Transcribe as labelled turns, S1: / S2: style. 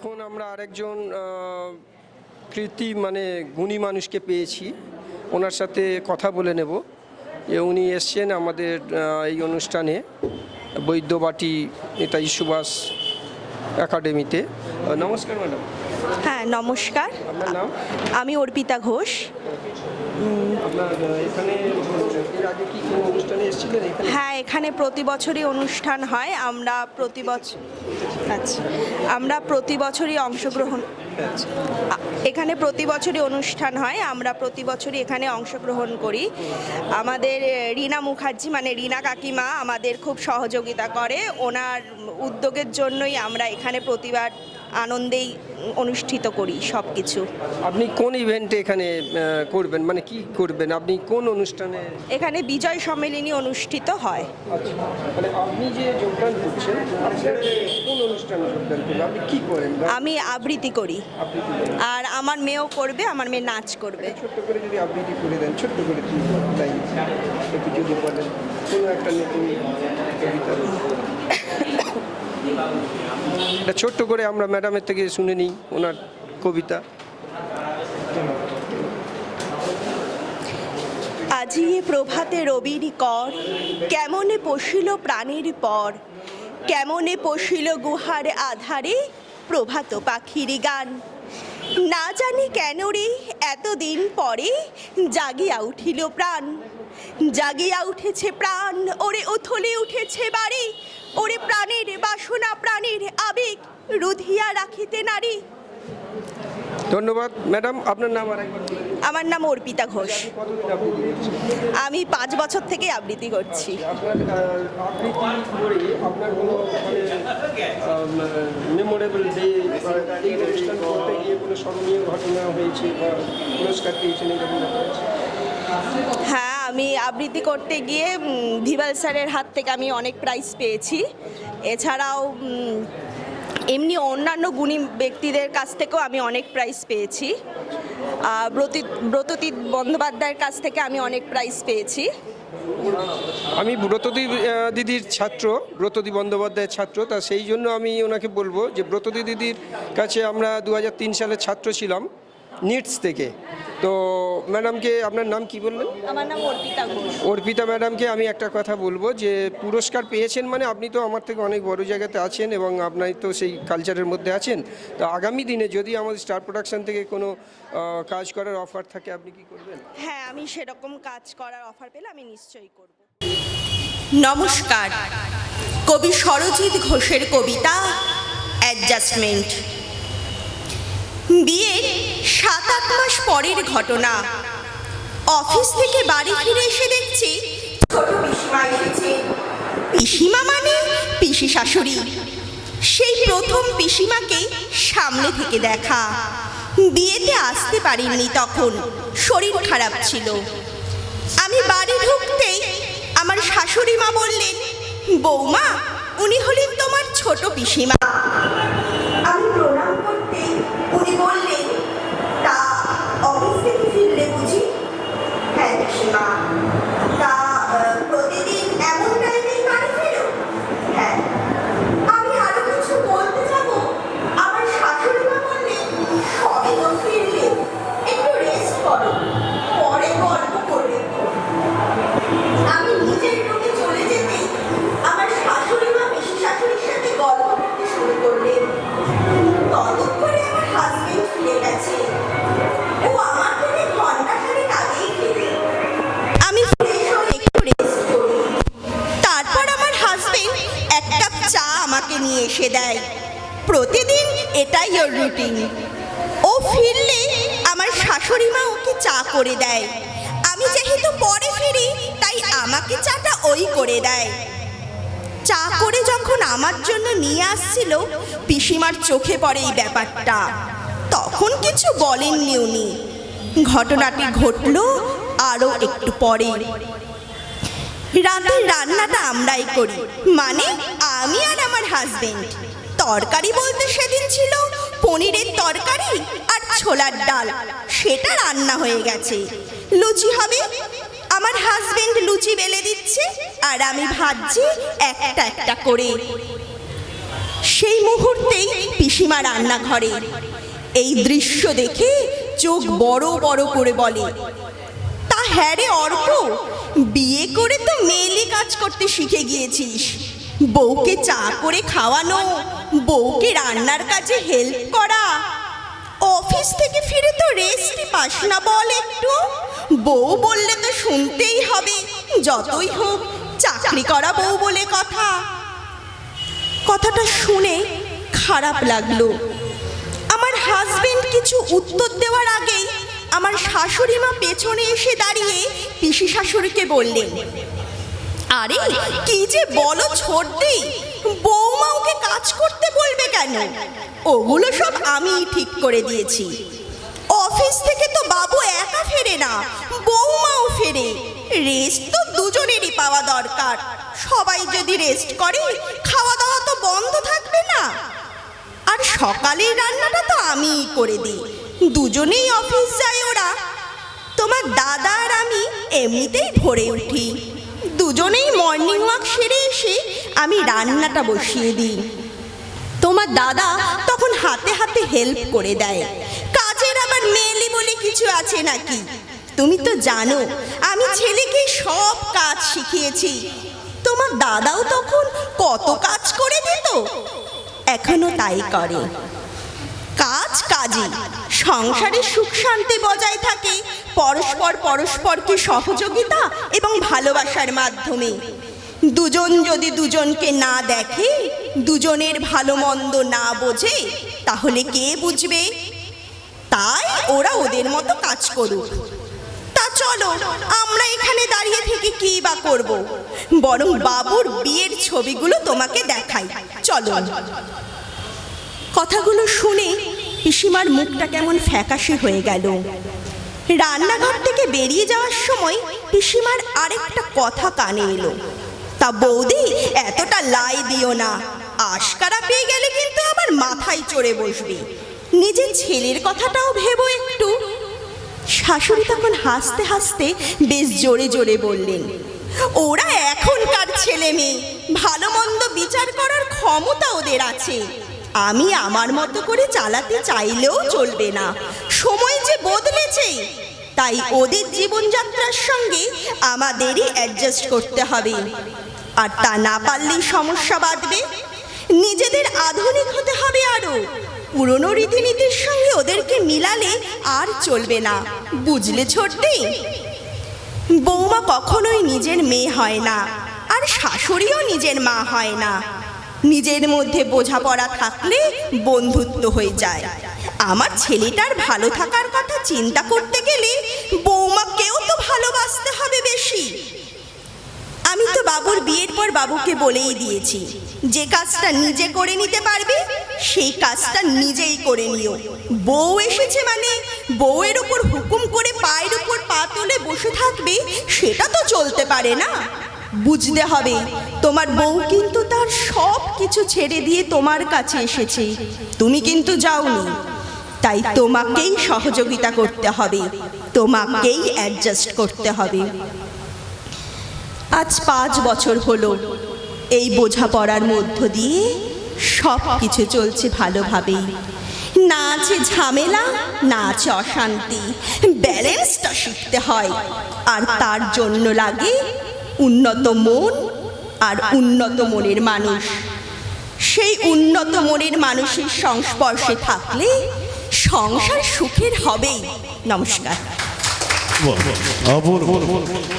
S1: এখন আমরা আরেকজন কৃতি মানে গুণী মানুষকে পেয়েছি। ওনার সাথে কথা বলে নেব। উনি এসছেন আমাদের এই অনুষ্ঠানে বৈদ্যবাটি নেতাজি সুভাষ একাডেমিতে। নমস্কার ম্যাডাম।
S2: হ্যাঁ নমস্কার।
S1: নাম?
S2: আমি অর্পিতা ঘোষ। হ্যাঁ এখানে প্রতি বছরই অনুষ্ঠান হয়। আমরা প্রতি বছর আচ্ছা আমরা প্রতি বছরই অংশগ্রহণ এখানে প্রতি বছরই অনুষ্ঠান হয়, আমরা প্রতি বছরই এখানে অংশগ্রহণ করি। আমাদের রীনা মুখার্জি মানে রীনা কাকিমা আমাদের খুব সহযোগিতা করে। ওনার উদ্যোগের জন্যই আমরা এখানে প্রতিবার আনন্দেই অনুষ্ঠিত করি সব কিছু
S1: আপনি কোন ইভেন্টে এখানে করবেন? মানে কি করবেন? আপনি কোন অনুষ্ঠানে?
S2: এখানে বিজয় সম্মেলনী অনুষ্ঠিত হয়।
S1: আচ্ছা। মানে আপনি যে যোগদান করছেন কোন অনুষ্ঠানে যোগদান করবেন? আপনি কি করেন?
S2: আমি আবৃত্তি করি? আর আমার মেয়েও করবে আমার মেয়ে নাচ করবে।
S1: ছোট্ট করে যদি আবৃত্তি করে দেন ছোট্ট করে একটু যদি বলেন কোনো একটা নতুন কবিতা এটা ছোট্ট করে আমরা ম্যাডামের থেকে শুনে নিই ওনার কবিতা।
S2: আজি প্রভাতে রবির কর, কেমনে পশিল প্রাণীর পর? কেমনে পশিল গুহার আধারে প্রভাত পাখির গান? না জানি কেন রে, এতদিন পরে জাগিয়া উঠিল প্রাণ। জাগিয়া উঠেছে প্রাণ, ওরে উথলে উঠেছে বাড়ি ওরে প্রাণের বাসনা প্রাণীর আবেগ রুধিয়া রাখিতে নারী।
S1: ধন্যবাদ। ম্যাডাম আপনার নাম আর
S2: আমার নাম অর্পিতা ঘোষ।
S1: করছেন?
S2: আমি পাঁচ বছর থেকে আবৃত্তি করছি।
S1: কোনো মানে?
S2: হ্যাঁ আমি আবৃত্তি করতে গিয়ে ভিভাল স্যারের হাত থেকে আমি অনেক প্রাইজ পেয়েছি। এছাড়াও এমনি অন্যান্য গুণী ব্যক্তিদের কাছ থেকেও আমি অনেক প্রাইজ পেয়েছি। ব্রততীত বন্দ্যোপাধ্যায়ের কাছ থেকে আমি অনেক প্রাইজ পেয়েছি।
S1: আমি ব্রতদী দিদির ছাত্র ব্রতদী বন্দ্যোপাধ্যায়ের ছাত্র, তা সেই জন্য আমি ওনাকে বলব যে ব্রতদী দিদির কাছে আমরা দু সালের ছাত্র ছিলাম। নিটস থেকে। তো ম্যাডামকে আপনার নাম কি বললেন?
S2: আমার নাম অর্পিতা ঘোষ।
S1: অর্পিতা ম্যাডামকে আমি একটা কথা বলব যে পুরস্কার পেয়েছেন মানে আপনি তো আমার থেকে অনেক বড় জায়গাতে আছেন এবং আপনার তো সেই কালচারের মধ্যে আছেন। তো আগামী দিনে যদি আমাদের স্টার প্রোডাকশন থেকে কোনো কাজ করার অফার থাকে আপনি কি করবেন?
S2: হ্যাঁ আমি সেরকম কাজ করার অফার পেলে আমি নিশ্চয়ই করব। নমস্কার। কবি সরজিৎ ঘোষের কবিতা অ্যাডজাস্টমেন্ট বিয়ের সাত আট মাস পরের ঘটনা। অফিস থেকে বাড়ি ফিরে এসে দেখছি ছোট পিসিমা এসেছে। পিসিমা মানে পিসি শাশুড়ি। সেই প্রথম পিসিমাকে সামনে থেকে দেখা। বিয়েতে আসতে পারিনি তখন, শরীর খারাপ ছিল। আমি বাড়ি ঢুকতেই আমার শাশুড়ি মা বললেন, বৌমা, উনি হলেন তোমার ছোট পিসিমা। রুটিন। ও ফিরলে আমার শাশুড়ি মা ওকে চা করে দেয়। আমি যেহেতু পরে ফিরি, তাই আমাকে চাটা ওই করে দেয়। চা করে যখন আমার জন্য নিয়ে আসছিল, পিসিমার চোখে পড়ে এই ব্যাপারটা। তখন কিছু বলেননি উনি। ঘটনাটি ঘটলো আরও একটু পরে। রাতের রান্নাটা আমরাই করি। মানে আমি আর আমার হাজবেন্ড তরকারি বলতে সেদিন ছিল পনিরের তরকারি আর ছোলার ডাল। সেটা রান্না হয়ে গেছে। লুচি হবে? আমার হাজবেন্ড লুচি বেলে দিচ্ছে আর আমি ভাজছি একটা একটা করে। সেই মুহূর্তেই পিসি পিসিমা রান্নাঘরে। এই দৃশ্য দেখে চোখ বড় বড় করে বলে, তা হ্যাঁ রে অর্ক করতে শিখে গিয়েছিস। বউকে চা করে খাওয়ানো, বউকে রান্নার কাজে হেল্প করা। অফিস থেকে ফিরে তো রেস্টই পাস না বল একটু। বউ বললে তো শুনতেই হবে, যতই হোক চাকরি করা বউ বলে কথা। কথাটা শুনে খারাপ লাগল। আমার হাজবেন্ড কিছু উত্তর দেওয়ার আগেই আমার শাশুড়ি মা পেছনে এসে দাঁড়িয়ে পিসি শাশুড়িকে বললেন আরে, কি যে বলো ছোটদি বৌমা ওকে কাজ করতে বলবে কেন? ওগুলো সব আমিই ঠিক করে দিয়েছি। অফিস থেকে তো বাবু একা ফেরে না, বৌমাও ফেরে। রেস্ট তো দুজনেরই পাওয়া দরকার। সবাই যদি রেস্ট করে খাওয়া দাওয়া তো বন্ধ থাকবে না। আর সকালের রান্নাটা তো আমিই করে দিই। দুজনেই অফিস যায় ওরা। তোমার দাদা আর আমি এমনিতেই ভরে উঠি। দুজনেই মর্নিং ওয়াক সেরে এসে আমি রান্নাটা বসিয়ে দিই। তোমার দাদা তখন হাতে হাতে হেল্প করে দেয়। কাজের আবার মেয়েলি বলে কিছু আছে নাকি? তুমি তো জানো, আমি ছেলেকে সব কাজ শিখিয়েছি। তোমার দাদাও তখন কত কাজ করে দিত? এখনও তাই করে। কাজ কাজই সংসারে সুখ শান্তি বজায় থাকে, পরস্পর পরস্পরকে সহযোগিতা এবং ভালোবাসার মাধ্যমে। দুজন যদি দুজনকে না দেখে, দুজনের ভালো মন্দ না বোঝে, তাহলে কে বুঝবে? তাই ওরা ওদের মতো কাজ করুক। তা চলো, আমরা এখানে দাঁড়িয়ে থেকে কি বা করব? বরং বাবুর বিয়ের ছবিগুলো তোমাকে দেখাই। চলো। কথাগুলো শুনে পিসিমার মুখটা কেমন ফ্যাকাশে হয়ে গেল। রান্নাঘর থেকে বেরিয়ে যাওয়ার সময় পিসিমার আরেকটা কথা কানে এলো। তা বৌদি, এতটা লাই দিও না। আশকারা পেয়ে গেলে কিন্তু আবার মাথায় চড়ে বসবে। নিজের ছেলের কথাটাও ভেবো একটু। শাশুড়ি তখন হাসতে হাসতে বেশ জোরে জোরে বললেন, ওরা এখনকার ছেলে মেয়ে। ভালো মন্দ বিচার করার ক্ষমতা ওদের আছে। আমি আমার মতো করে চালাতে চাইলেও চলবে না। সময় যে বদলেছে, তাই ওদের জীবনযাত্রার সঙ্গে আমাদেরই অ্যাডজাস্ট করতে হবে। আর তা না পারলেই সমস্যা বাঁধবে। নিজেদের আধুনিক হতে হবে আরও পুরনো রীতিনীতির সঙ্গে ওদেরকে মিলালে আর চলবে না। বুঝলে ছোট্টি? বৌমা কখনোই নিজের মেয়ে হয় না, আর শাশুড়িও নিজের মা হয় না। নিজের মধ্যে বোঝাপড়া থাকলে বন্ধুত্ব হয়ে যায়। আমার ছেলেটার ভালো থাকার কথা চিন্তা করতে গেলে বৌমাকেও তো ভালোবাসতে হবে বেশি। আমি তো বাবুর বিয়ের পর বাবুকে বলেই দিয়েছি, যে কাজটা নিজে করে নিতে পারবে, সেই কাজটা নিজেই করে নিও। বউ এসেছে মানে বউয়ের উপর হুকুম করে পায়ের উপর পা তুলে বসে থাকবে, সেটা তো চলতে পারে না। বুঝতে হবে, তোমার বউ কিন্তু তার সব কিছু ছেড়ে দিয়ে তোমার কাছে এসেছে। তুমি কিন্তু যাওনি। তাই তোমাকেই সহযোগিতা করতে হবে, তোমাকেই অ্যাডজাস্ট করতে হবে। আজ পাঁচ বছর হলো। এই বোঝাপড়ার মধ্য দিয়ে সব কিছু চলছে ভালোভাবেই না আছে ঝামেলা, না আছে অশান্তি। ব্যালেন্সটা শিখতে হয়। আর তার জন্য লাগে উন্নত মন আর উন্নত মনের মানুষ। সেই উন্নত মনের মানুষের সংস্পর্শে থাকলে সংসার সুখের হবেই। নমস্কার।